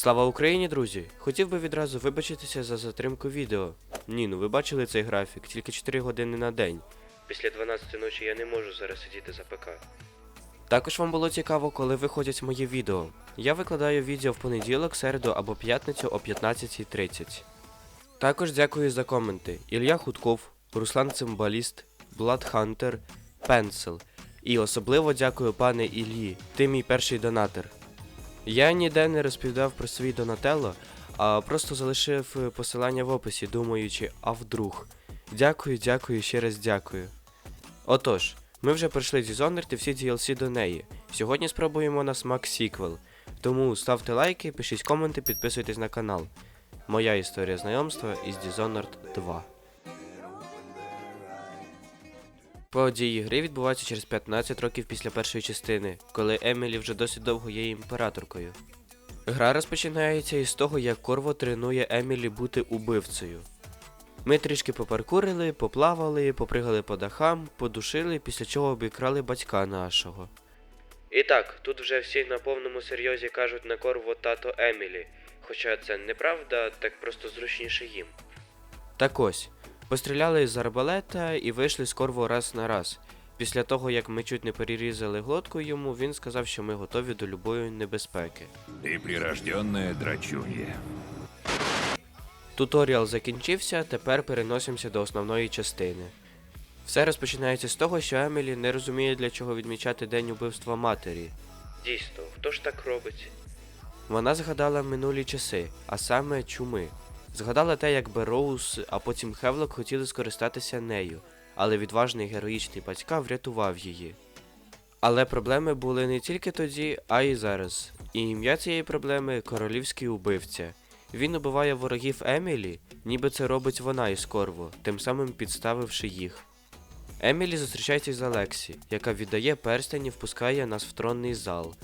Слава Україні, друзі! Хотів би відразу вибачитися за затримку відео. Ні, ну ви бачили цей графік, тільки 4 години на день. Після 12 ночі я не можу зараз сидіти за ПК. Також вам було цікаво, коли виходять мої відео. Я викладаю відео в понеділок, середу або п'ятницю о 15.30. Також дякую за коменти. Ілля Худков, Руслан Цимбаліст, Блад Хантер, Пенсел. І особливо дякую пане Іллі, ти мій перший донатор. Я ніде не розповідав про свій Донателло, а просто залишив е, посилання в описі, думаючи, а вдруг. Дякую, дякую, ще раз дякую. Отож, ми вже пройшли Dishonored і всі DLC до неї. Сьогодні спробуємо на смак сіквел. Тому ставте лайки, пишіть коменти, підписуйтесь на канал. Моя історія знайомства із Dishonored 2. Події гри відбуваються через 15 років після першої частини, коли Емілі вже досить довго є імператоркою. Гра розпочинається із того, як Корво тренує Емілі бути убивцею. Ми трішки попаркурили, поплавали, попригали по дахам, подушили, після чого обікрали батька нашого. І так, тут вже всі на повному серйозі кажуть на Корво тато Емілі, хоча це неправда, так просто зручніше їм. Так ось, постріляли з арбалета і вийшли з Корво раз на раз. Після того, як ми чуть не перерізали глотку йому, він сказав, що ми готові до любої небезпеки. Ты прирожденная драчунья. Туторіал закінчився, тепер переносимося до основної частини. Все розпочинається з того, що Емілі не розуміє, для чого відмічати день убивства матері. Дійсно, хто ж так робить? Вона згадала минулі часи, а саме чуми. Згадала те, як Бероуз, а потім Хевлок хотіли скористатися нею, але відважний героїчний батька врятував її. Але проблеми були не тільки тоді, а й зараз. І ім'я цієї проблеми королівський убивця. Він убиває ворогів Емілі, ніби це робить вона із Корво, тим самим підставивши їх. Емілі зустрічається з Алексі, яка віддає перстень і впускає нас в тронний зал.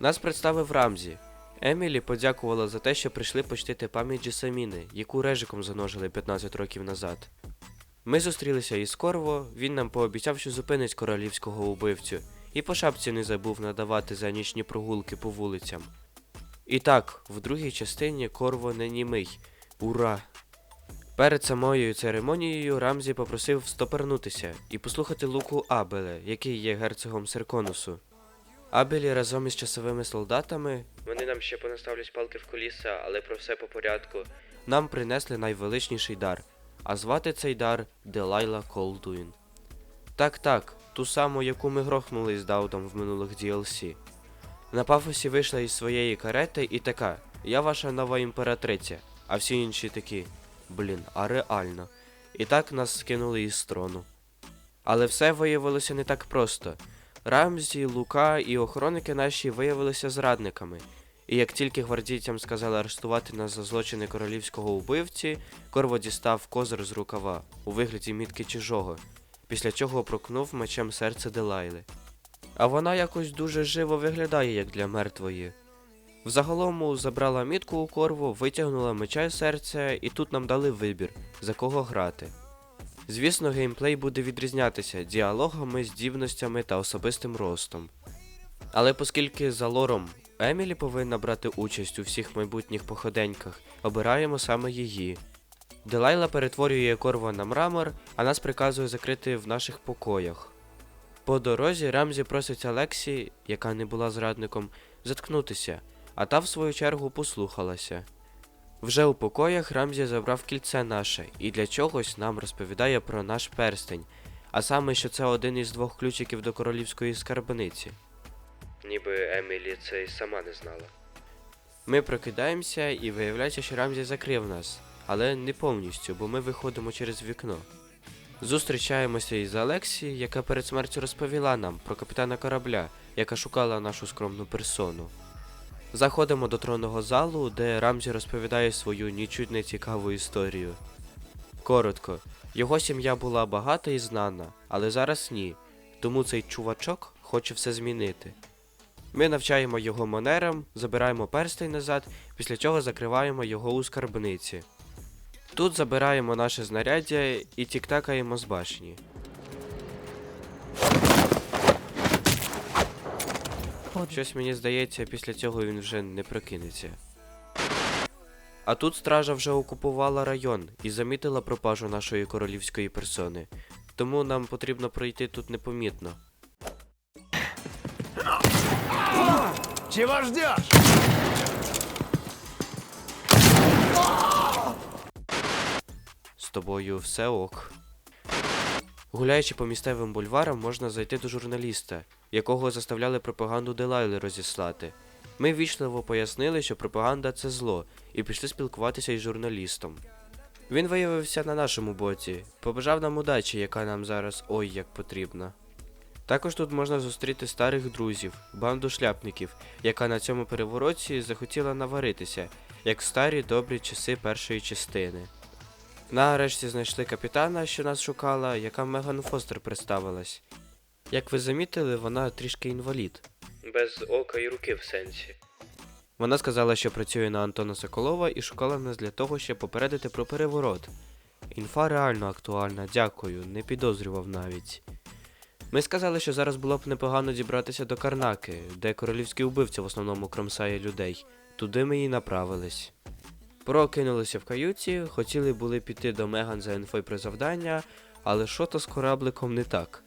Нас представив Рамзі. Емілі подякувала за те, що прийшли почтити пам'ять Джесаміни, яку режиком заножили 15 років назад. Ми зустрілися із Корво, він нам пообіцяв, що зупинить королівського убивцю, і по шапці не забув надавати за нічні прогулки по вулицям. І так, в другій частині Корво не німий. Ура! Перед самою церемонією Рамзі попросив стопернутися і послухати луку Абеле, який є герцогом Серконусу. Абелі разом із часовими солдатами. Вони нам ще понаставлять палки в коліса, але про все по порядку. Нам принесли найвеличніший дар, а звати цей дар Делайла Колдуін. Так, так, ту саму, яку ми грохнули з Даудом в минулих DLC. На пафосі вийшла із своєї карети і така: Я ваша нова імператриця, а всі інші такі. Блін, а реально. І так нас скинули із трону. Але все виявилося не так просто. Рамзі, Лука і охоронники наші виявилися зрадниками. І як тільки гвардійцям сказали арештувати нас за злочини королівського убивці, Корво дістав козир з рукава у вигляді мітки чужого, після чого прокнув мечем серце Делайли. А вона якось дуже живо виглядає, як для мертвої. Взагалому забрала мітку у корву, витягнула меча з серця, і тут нам дали вибір, за кого грати. Звісно, геймплей буде відрізнятися діалогами, здібностями та особистим ростом. Але оскільки за лором Емілі повинна брати участь у всіх майбутніх походеньках, обираємо саме її. Делайла перетворює корво на мрамор, а нас приказує закрити в наших покоях. По дорозі Рамзі просить Алексі, яка не була зрадником, заткнутися, а та в свою чергу послухалася. Вже у покоях Рамзі забрав кільце наше і для чогось нам розповідає про наш перстень, а саме, що це один із двох ключиків до королівської скарбниці. Ніби Емілі це й сама не знала. Ми прокидаємося і виявляється, що Рамзі закрив нас, але не повністю, бо ми виходимо через вікно. Зустрічаємося із Алексі, яка перед смертю розповіла нам про капітана корабля, яка шукала нашу скромну персону. Заходимо до тронного залу, де Рамзі розповідає свою нічуть не цікаву історію. Коротко, його сім'я була багата і знана, але зараз ні, тому цей чувачок хоче все змінити. Ми навчаємо його манерам, забираємо перстень назад, після чого закриваємо його у скарбниці. Тут забираємо наше знаряддя і тіктакаємо з башні. Щось мені здається, після цього він вже не прокинеться. А тут стража вже окупувала район і замітила пропажу нашої королівської персони. Тому нам потрібно пройти тут непомітно. Чего ждешь? З тобою все ок. Гуляючи по місцевим бульварам, можна зайти до журналіста, якого заставляли пропаганду Делайли розіслати. Ми вічливо пояснили, що пропаганда це зло, і пішли спілкуватися із журналістом. Він виявився на нашому боці, побажав нам удачі, яка нам зараз ой як потрібна. Також тут можна зустріти старих друзів, банду шляпників, яка на цьому перевороті захотіла наваритися, як старі добрі часи першої частини. Нарешті знайшли капітана, що нас шукала, яка Меган Фостер представилась. Як ви замітили, вона трішки інвалід. Без ока і руки в сенсі. Вона сказала, що працює на Антона Соколова і шукала нас для того, щоб попередити про переворот. Інфа реально актуальна, дякую, не підозрював навіть. Ми сказали, що зараз було б непогано дібратися до Карнаки, де королівський убивця в основному кромсає людей. Туди ми і направились. Прокинулися в каюті, хотіли були піти до Меган за інфою про завдання, але що то з корабликом не так.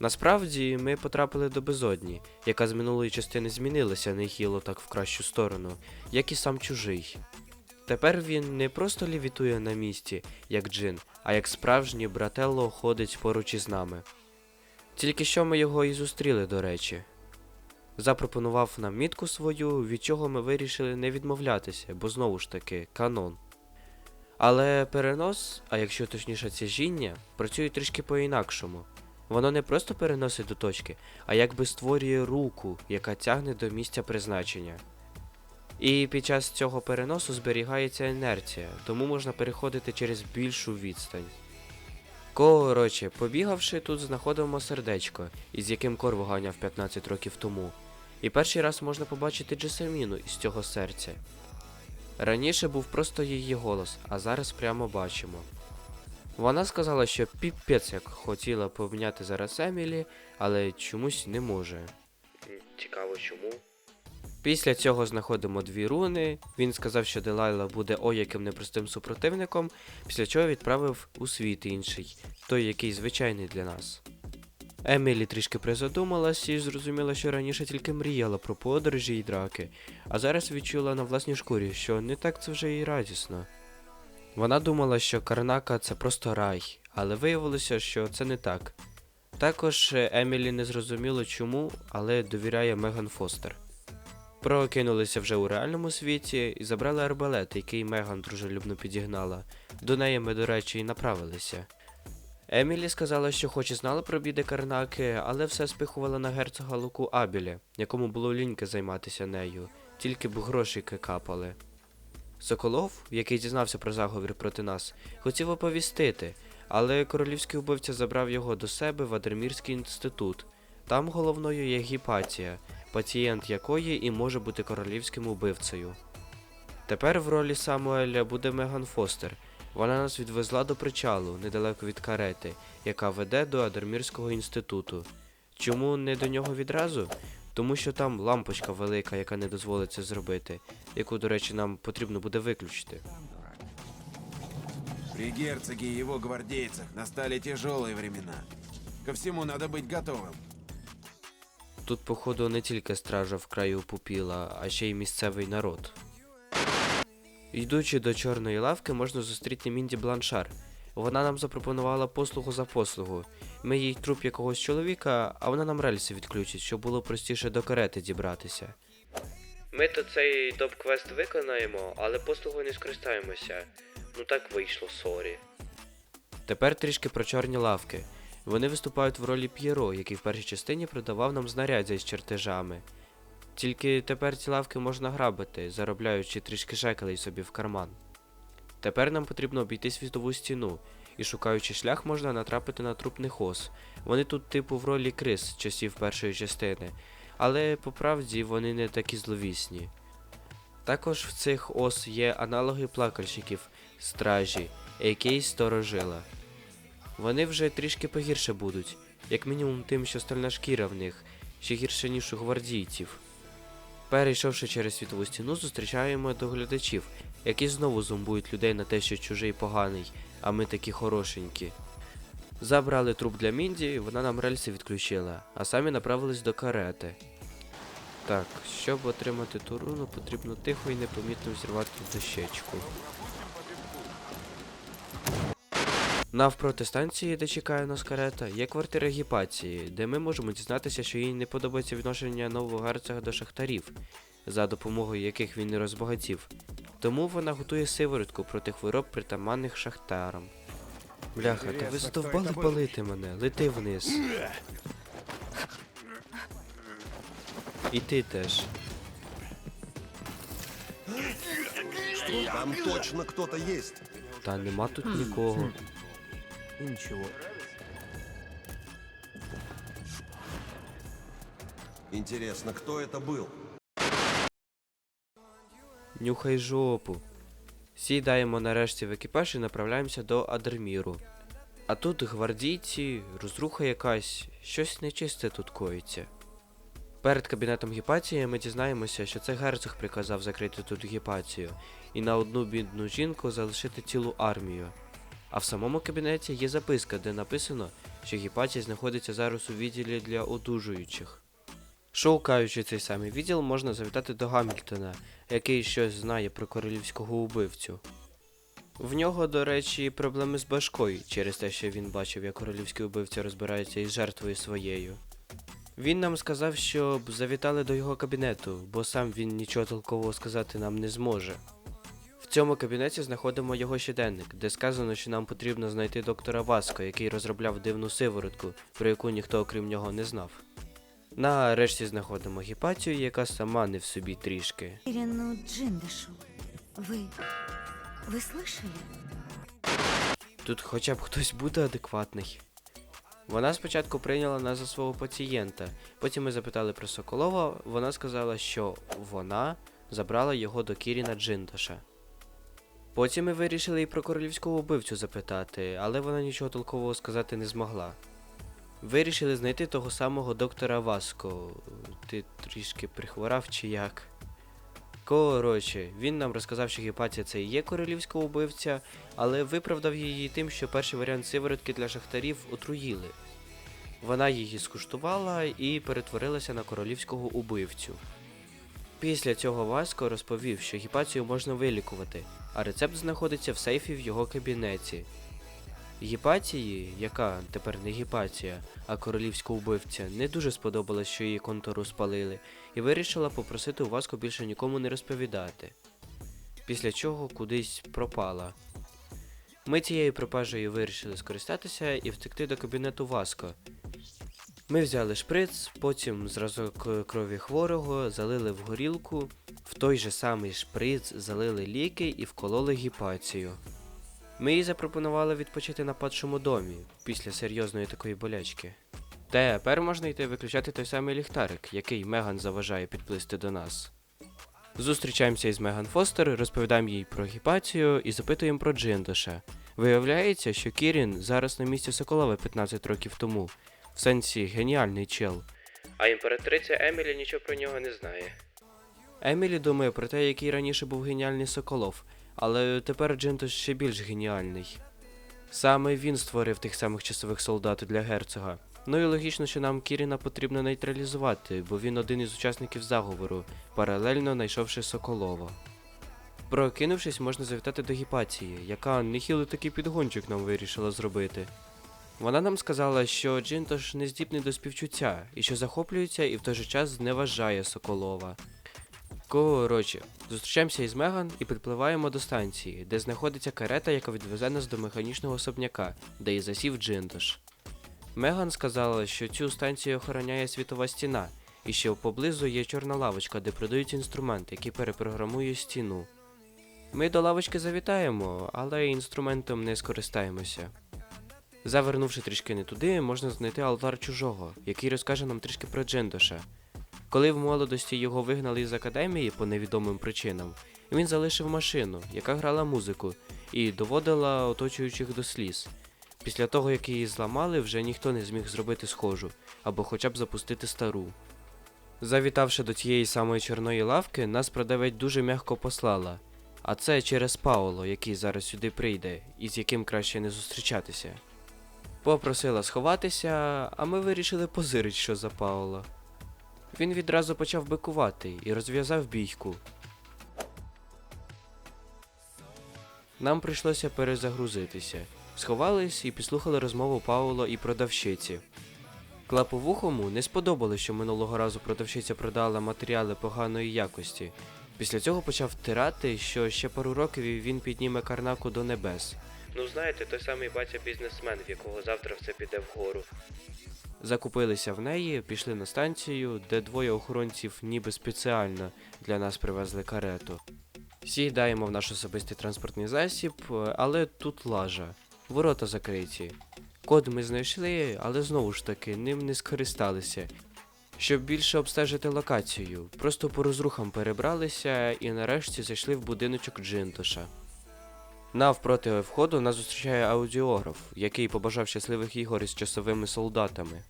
Насправді ми потрапили до безодні, яка з минулої частини змінилася нехило так в кращу сторону, як і сам чужий. Тепер він не просто лівітує на місці, як джин, а як справжній брателло ходить поруч із нами. Тільки що ми його і зустріли, до речі. Запропонував нам мітку свою, від чого ми вирішили не відмовлятися, бо знову ж таки канон. Але перенос, а якщо точніше цяжіння, працює трішки по-інакшому. Воно не просто переносить до точки, а якби створює руку, яка тягне до місця призначення. І під час цього переносу зберігається інерція, тому можна переходити через більшу відстань. Коротше, побігавши, тут знаходимо сердечко, із яким Корво ганяв 15 років тому. І перший раз можна побачити Джесаміну із цього серця. Раніше був просто її голос, а зараз прямо бачимо. Вона сказала, що піпець як хотіла поміняти зараз Емілі, але чомусь не може. Цікаво чому. Після цього знаходимо дві руни. Він сказав, що Делайла буде ой яким непростим супротивником, після чого відправив у світ інший, той, який звичайний для нас. Емілі трішки призадумалась і зрозуміла, що раніше тільки мріяла про подорожі і драки, а зараз відчула на власній шкурі, що не так це вже і радісно. Вона думала, що Карнака це просто рай, але виявилося, що це не так. Також Емілі не зрозуміло чому, але довіряє Меган Фостер. Прокинулися вже у реальному світі і забрали арбалет, який Меган дружелюбно підігнала. До неї ми, до речі, і направилися. Емілі сказала, що хоч і знала про біди Карнаки, але все спихувала на герцога Луку Абілі, якому було ліньки займатися нею, тільки б грошики капали. Соколов, який дізнався про заговір проти нас, хотів оповістити, але королівський убивця забрав його до себе в Адермірський інститут. Там головною є Гіпатія, пацієнт якої і може бути королівським убивцею. Тепер в ролі Самуеля буде Меган Фостер. Вона нас відвезла до причалу, недалеко від карети, яка веде до Адермірського інституту. Чому не до нього відразу? Тому що там лампочка велика, яка не дозволить це зробити, яку, до речі, нам потрібно буде виключити. При герцоге и его гвардейцах настали тяжелые времена. Ко всему надо быть готовым. Тут, походу, не тільки стража в краю пупіла, а ще й місцевий народ. Йдучи до чорної лавки, можна зустріти Мінді Бланшар. Вона нам запропонувала послугу за послугу. Ми їй труп якогось чоловіка, а вона нам рельси відключить, щоб було простіше до карети дібратися. Ми то цей доп-квест виконаємо, але послугою не скористаємося. Ну так вийшло, сорі. Тепер трішки про чорні лавки. Вони виступають в ролі П'єро, який в першій частині продавав нам знаряддя з чертежами. Тільки тепер ці лавки можна грабити, заробляючи трішки шекелей собі в карман. Тепер нам потрібно обійти світову стіну, і шукаючи шлях, можна натрапити на трупних ос. Вони тут типу в ролі крис часів першої частини, але по правді вони не такі зловісні. Також в цих ос є аналоги плакальщиків, стражі, а.к.а. сторожила. Вони вже трішки погірше будуть, як мінімум тим, що стальна шкіра в них, ще гірше, ніж у гвардійців. Перейшовши через світову стіну, зустрічаємо доглядачів, які знову зомбують людей на те, що чужий поганий, а ми такі хорошенькі. Забрали труп для Мінді, вона нам рельси відключила, а самі направились до карети. Так, щоб отримати ту руну, потрібно тихо і непомітно взірвати дощечку. Навпроти станції, де чекає нас карета, є квартира Гіпації, де ми можемо дізнатися, що їй не подобається відношення нового герцога до шахтарів, за допомогою яких він не розбагатів. Тому вона готує сиворотку проти хвороб притаманних шахтарам. Бляха, та ви задовбали палити мене, лети вниз. І ти теж. Там точно кто-то есть. Та нема тут нікого. Ничего. Интересно, кто это был? Нюхай жопу. Сідаємо нарешті в екіпаж і направляємося до Адерміру. А тут гвардійці, розруха якась, щось нечисте тут коїться. Перед кабінетом гіпації ми дізнаємося, що це герцог приказав закрити тут гіпацію і на одну бідну жінку залишити цілу армію. А в самому кабінеті є записка, де написано, що гіпатія знаходиться зараз у відділі для одужуючих. Шукаючи цей самий відділ, можна завітати до Гамільтона, який щось знає про королівського убивцю. В нього, до речі, проблеми з башкою через те, що він бачив, як королівський убивця розбирається із жертвою своєю. Він нам сказав, щоб завітали до його кабінету, бо сам він нічого толкового сказати нам не зможе В цьому кабінеті знаходимо його щоденник, де сказано, що нам потрібно знайти доктора Васко, який розробляв дивну сиворотку, про яку ніхто окрім нього не знав. Нарешті знаходимо гіпатію, яка сама не в собі трішки. Ирину Джиндашу. Вы... Вы слышали? Тут хоча б хтось буде адекватний. Вона спочатку прийняла нас за свого пацієнта. Потім ми запитали про Соколова. Вона сказала, що вона забрала його до Кіріна Джиндаша. Потім ми вирішили і про королівського вбивцю запитати, але вона нічого толкового сказати не змогла. Вирішили знайти того самого доктора Васко. Ти трішки прихворав чи як? Коротше, він нам розказав, що Гіпатія це і є королівського вбивця, але виправдав її тим, що перший варіант сиворотки для шахтарів отруїли. Вона її скуштувала і перетворилася на королівського убивцю. Після цього Васко розповів, що гіпацію можна вилікувати, а рецепт знаходиться в сейфі в його кабінеті. Гіпатії, яка тепер не гіпатія, а королівська вбивця, не дуже сподобалось, що її контору спалили, і вирішила попросити у Васко більше нікому не розповідати. Після чого кудись пропала. Ми цією пропажею вирішили скористатися і втекти до кабінету Васко. Ми взяли шприц, потім зразок е, крові хворого, залили в горілку, в той же самий шприц залили ліки і вкололи гіпацію. Ми їй запропонували відпочити на падшому домі після серйозної такої болячки. Тепер можна йти виключати той самий ліхтарик, який Меган заважає підплисти до нас. Зустрічаємося із Меган Фостер, розповідаємо їй про гіпацію і запитуємо про Джиндоша. Виявляється, що Кірін зараз на місці Соколова 15 років тому, в сенсі геніальний чел. А імператриця Емілі нічого про нього не знає. Емілі думає про те, який раніше був геніальний Соколов, але тепер Джинтош ще більш геніальний. Саме він створив тих самих часових солдат для герцога. Ну і логічно, що нам Кіріна потрібно нейтралізувати, бо він один із учасників заговору, паралельно знайшовши Соколова. Прокинувшись, можна завітати до Гіпації, яка нехилий такий підгончик нам вирішила зробити. Вона нам сказала, що Джинтош не здібний до співчуття, і що захоплюється і в той же час зневажає Соколова. Коротше, зустрічаємося із Меган і підпливаємо до станції, де знаходиться карета, яка відвезе нас до механічного особняка, де і засів Джинтош. Меган сказала, що цю станцію охороняє світова стіна, і що поблизу є чорна лавочка, де продають інструмент, який перепрограмує стіну. Ми до лавочки завітаємо, але інструментом не скористаємося. Завернувши трішки не туди, можна знайти алтар чужого, який розкаже нам трішки про Джендоша. Коли в молодості його вигнали із академії по невідомим причинам, він залишив машину, яка грала музику, і доводила оточуючих до сліз. Після того, як її зламали, вже ніхто не зміг зробити схожу, або хоча б запустити стару. Завітавши до тієї самої чорної лавки, нас продавець дуже м'яко послала. А це через Пауло, який зараз сюди прийде, і з яким краще не зустрічатися. Попросила сховатися, а ми вирішили позирить, що за Пауло. Він відразу почав бикувати і розв'язав бійку. Нам прийшлося перезагрузитися. Сховались і підслухали розмову Пауло і продавщиці. Клаповухому не сподобалось, що минулого разу продавщиця продала матеріали поганої якості. Після цього почав втирати, що ще пару років він підніме карнаку до небес. Ну знаєте, той самий батя бізнесмен, в якого завтра все піде вгору. Закупилися в неї, пішли на станцію, де двоє охоронців ніби спеціально для нас привезли карету. Сідаємо в наш особистий транспортний засіб, але тут лажа. Ворота закриті. Код ми знайшли, але знову ж таки ним не скористалися. Щоб більше обстежити локацію, просто по розрухам перебралися і нарешті зайшли в будиночок Джинтоша. Навпроти входу нас зустрічає аудіограф, який побажав щасливих ігор із часовими солдатами.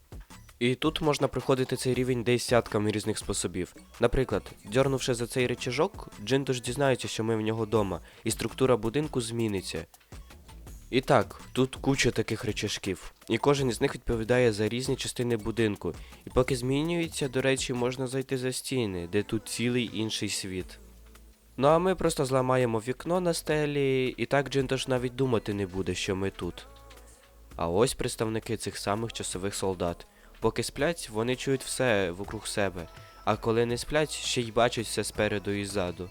І тут можна проходити цей рівень десятками різних способів. Наприклад, дьорнувши за цей речажок, Джинтош дізнається, що ми в нього дома, і структура будинку зміниться. І так, тут куча таких речашків, і кожен із них відповідає за різні частини будинку. І поки змінюється, до речі, можна зайти за стіни, де тут цілий інший світ. Ну а ми просто зламаємо вікно на стелі, і так Джинтош навіть думати не буде, що ми тут. А ось представники цих самих часових солдат. Поки сплять, вони чують все вокруг себе, а коли не сплять, ще й бачать все спереду і ззаду.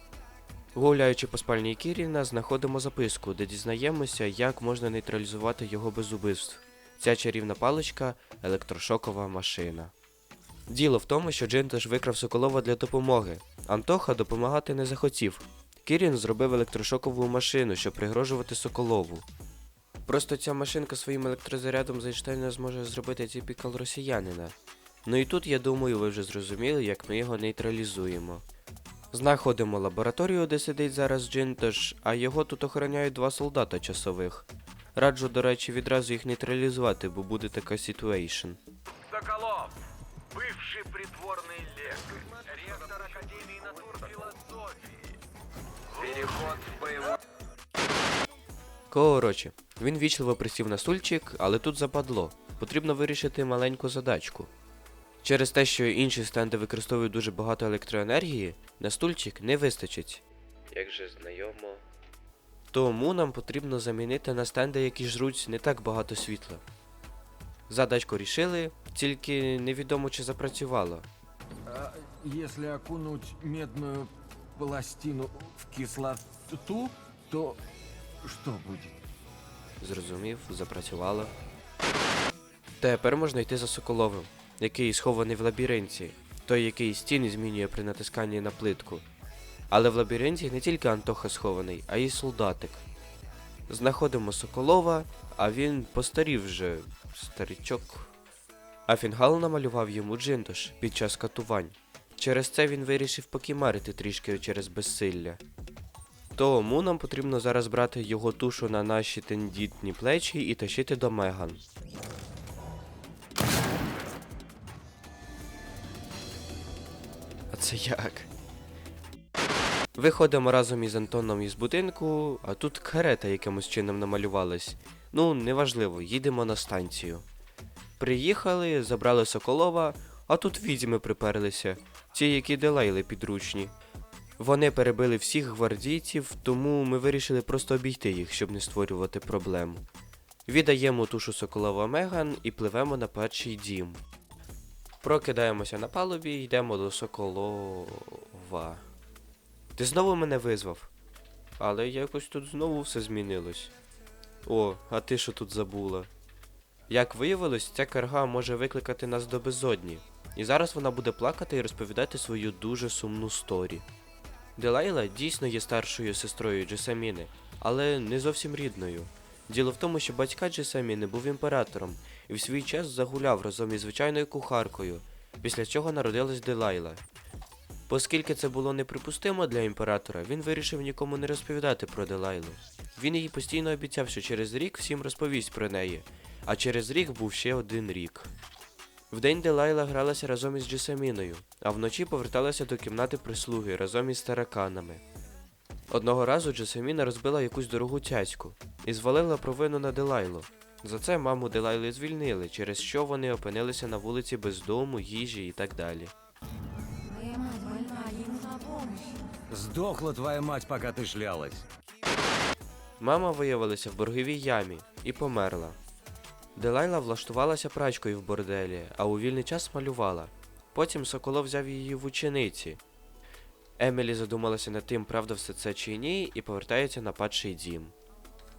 Гуляючи по спальні Кіріна, знаходимо записку, де дізнаємося, як можна нейтралізувати його без убивств. Ця чарівна паличка електрошокова машина. Діло в тому, що Джинтош викрав Соколова для допомоги. Антоха допомагати не захотів. Кірін зробив електрошокову машину, щоб пригрожувати Соколову. Просто ця машинка своїм електрозарядом з зможе зробити типікал росіянина. Ну і тут, я думаю, ви вже зрозуміли, як ми його нейтралізуємо. Знаходимо лабораторію, де сидить зараз Джинтош, а його тут охороняють два солдата часових. Раджу, до речі, відразу їх нейтралізувати, бо буде така ситуейшн. Соколов, Коротше, він вічливо присів на стульчик, але тут западло. Потрібно вирішити маленьку задачку. Через те, що інші стенди використовують дуже багато електроенергії, на стульчик не вистачить. Як же знайомо. Тому нам потрібно замінити на стенди, які жруть не так багато світла. Задачку рішили, тільки невідомо чи запрацювало. А если окунуть медную пластину в кислоту, то что будет? Зрозумів, запрацювало. Тепер можна йти за Соколовим, який схований в лабіринті, той, який стіни змінює при натисканні на плитку. Але в лабіринті не тільки Антоха схований, а й солдатик. Знаходимо Соколова, а він постарів вже, старичок. А Фінгал намалював йому джинтош під час катувань. Через це він вирішив покімарити трішки через безсилля. Тому нам потрібно зараз брати його тушу на наші тендітні плечі і тащити до Меган. А це як? Виходимо разом із Антоном із будинку, а тут карета якимось чином намалювалась. Ну, неважливо, їдемо на станцію. Приїхали, забрали Соколова, а тут відьми приперлися, ті, які делайли підручні. Вони перебили всіх гвардійців, тому ми вирішили просто обійти їх, щоб не створювати проблем. Віддаємо тушу Соколова Меган і пливемо на перший дім. Прокидаємося на палубі і йдемо до Соколова. Ти знову мене визвав? Але якось тут знову все змінилось. О, а ти що тут забула? Як виявилось, ця карга може викликати нас до безодні. І зараз вона буде плакати і розповідати свою дуже сумну сторі. Делайла дійсно є старшою сестрою Джесаміни, але не зовсім рідною. Діло в тому, що батька Джесаміни був імператором і в свій час загуляв разом із звичайною кухаркою, після чого народилась Делайла. Оскільки це було неприпустимо для імператора, він вирішив нікому не розповідати про Делайлу. Він їй постійно обіцяв, що через рік всім розповість про неї, а через рік був ще один рік. Вдень Делайла гралася разом із Джесаміною, а вночі поверталася до кімнати прислуги разом із тараканами. Одного разу Джесаміна розбила якусь дорогу цяцьку і звалила провину на Делайлу. За це маму Делайли звільнили, через що вони опинилися на вулиці без дому, їжі і так далі. Сдохла твоя мать, пока ты шлялась. Мама виявилася в борговій ямі і померла. Делайла влаштувалася прачкою в борделі, а у вільний час малювала. Потім Соколов взяв її в учениці. Емілі задумалася над тим, правда все це чи ні, і повертається на падший дім.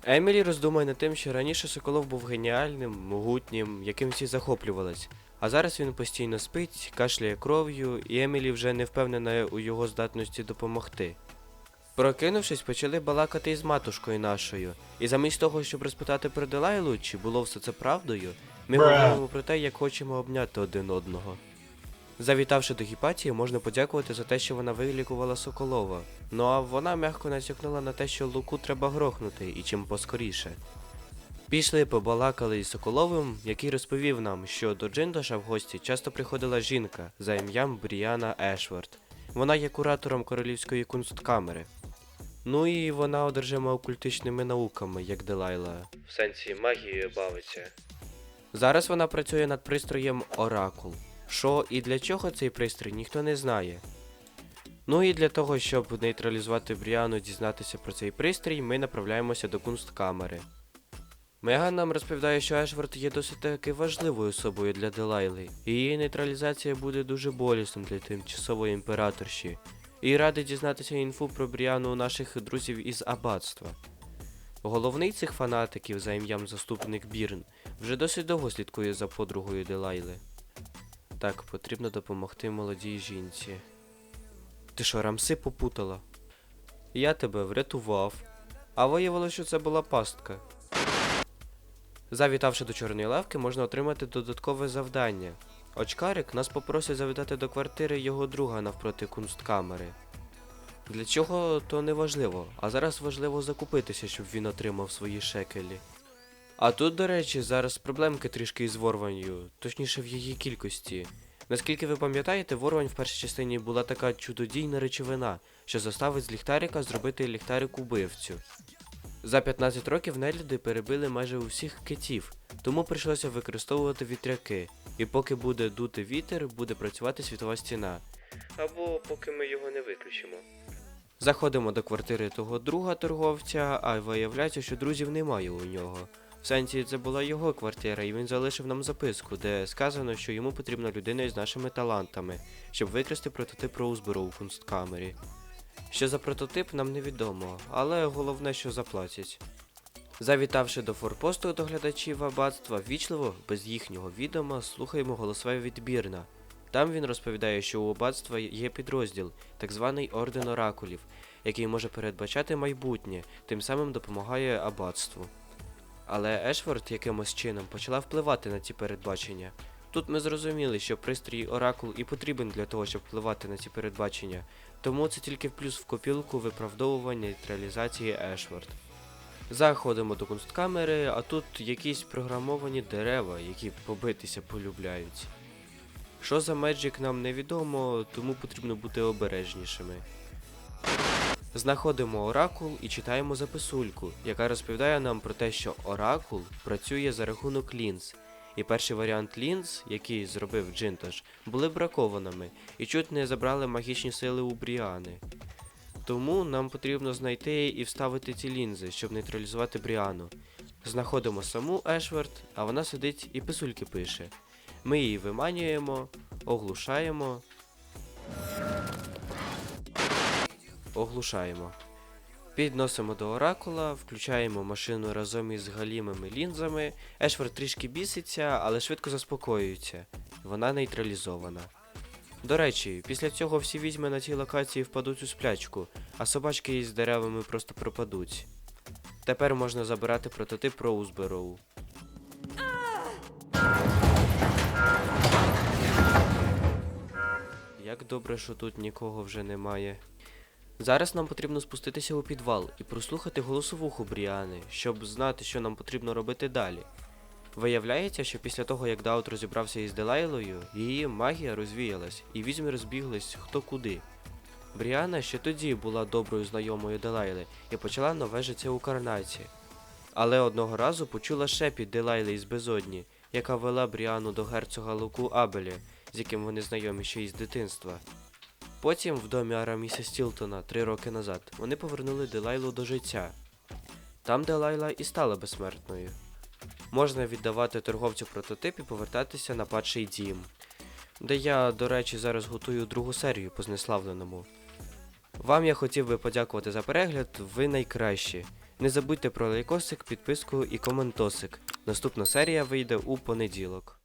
Емілі роздумує над тим, що раніше Соколов був геніальним, могутнім, яким всі захоплювались. А зараз він постійно спить, кашляє кров'ю, і Емілі вже не впевнена у його здатності допомогти. Прокинувшись, почали балакати із матушкою нашою, і замість того, щоб розпитати про Делайлу, чи було все це правдою, ми говоримо про те, як хочемо обняти один одного. Завітавши до Гіпатії, можна подякувати за те, що вона вилікувала Соколова. Ну а вона м'яко натякнула на те, що Луку треба грохнути і чим поскоріше. Пішли, побалакали із Соколовим, який розповів нам, що до Джиндоша в гості часто приходила жінка за ім'ям Бріана Ешвард. Вона є куратором королівської кунсткамери. Ну і вона одержима окультичними науками, як Делайла. В сенсі магією бавиться. Зараз вона працює над пристроєм Оракул. Що і для чого цей пристрій, ніхто не знає. Ну і для того, щоб нейтралізувати Бріану, дізнатися про цей пристрій, ми направляємося до кунсткамери. Меган нам розповідає, що Ешвард є досить таки важливою особою для Делайли, і її нейтралізація буде дуже болісним для тимчасової імператорші, і радить дізнатися інфу про Бріану у наших друзів із аббатства. Головний цих фанатиків за ім'ям заступник Бірн вже досить довго слідкує за подругою Делайли. Так, потрібно допомогти молодій жінці. Ти що, рамси попутала? Я тебе врятував, а виявилося, що це була пастка. Завітавши до чорної лавки, можна отримати додаткове завдання. Очкарик нас попросить завітати до квартири його друга навпроти кунсткамери. Для чого то не важливо, а зараз важливо закупитися, щоб він отримав свої шекелі. А тут, до речі, зараз проблемки трішки із ворванью, точніше в її кількості. Наскільки ви пам'ятаєте, ворвань в першій частині була така чудодійна речовина, що заставить з ліхтарика зробити ліхтарик убивцю. За 15 років нелюди перебили майже усіх китів, тому прийшлося використовувати вітряки. І поки буде дути вітер, буде працювати світова стіна. Або поки ми його не виключимо. Заходимо до квартири того друга торговця, а виявляється, що друзів немає у нього. В сенсі це була його квартира, і він залишив нам записку, де сказано, що йому потрібна людина із нашими талантами, щоб викрасти прототип Роузборо у кунсткамері. Що за прототип нам невідомо, але головне, що заплатять. Завітавши до форпосту доглядачів аббатства, вічливо, без їхнього відома, слухаємо голосове відбірна. Там він розповідає, що у аббатства є підрозділ, так званий Орден Оракулів, який може передбачати майбутнє, тим самим допомагає аббатству. Але Ешфорд якимось чином почала впливати на ці передбачення. Тут ми зрозуміли, що пристрій Оракул і потрібен для того, щоб впливати на ці передбачення, тому це тільки плюс в копілку виправдовування нейтралізації Ешфорд. Заходимо до кунсткамери, а тут якісь програмовані дерева, які побитися полюбляють. Що за меджик нам невідомо, тому потрібно бути обережнішими. Знаходимо оракул і читаємо записульку, яка розповідає нам про те, що оракул працює за рахунок лінз. І перший варіант лінз, який зробив Джинташ, були бракованими і чуть не забрали магічні сили у Бріани. Тому нам потрібно знайти і вставити ці лінзи, щоб нейтралізувати Бріану. Знаходимо саму Ешвард, а вона сидить і писульки пише. Ми її виманюємо, оглушаємо. Оглушаємо. Підносимо до оракула, включаємо машину разом із галімими лінзами. Ешвард трішки біситься, але швидко заспокоюється. Вона нейтралізована. До речі, після цього всі візьми на цій локації впадуть у сплячку, а собачки із деревами просто пропадуть. Тепер можна забирати прототип Роузбероу. Як добре, що тут нікого вже немає. Зараз нам потрібно спуститися у підвал і прослухати голосовуху Бріани, щоб знати, що нам потрібно робити далі. Виявляється, що після того, як Даут розібрався із Делайлою, її магія розвіялась, і візьми розбіглись хто куди. Бріана ще тоді була доброю знайомою Делайли і почала нове життя у Карнаці. Але одного разу почула шепіт Делайли із безодні, яка вела Бріану до герцога Луку Абелі, з яким вони знайомі ще із дитинства. Потім в домі Араміса Стілтона три роки назад вони повернули Делайлу до життя. Там Делайла і стала безсмертною. Можна віддавати торговцю прототип і повертатися на падший дім, де я, до речі, зараз готую другу серію по знеславленому. Вам я хотів би подякувати за перегляд, ви найкращі. Не забудьте про лайкосик, підписку і коментосик. Наступна серія вийде у понеділок.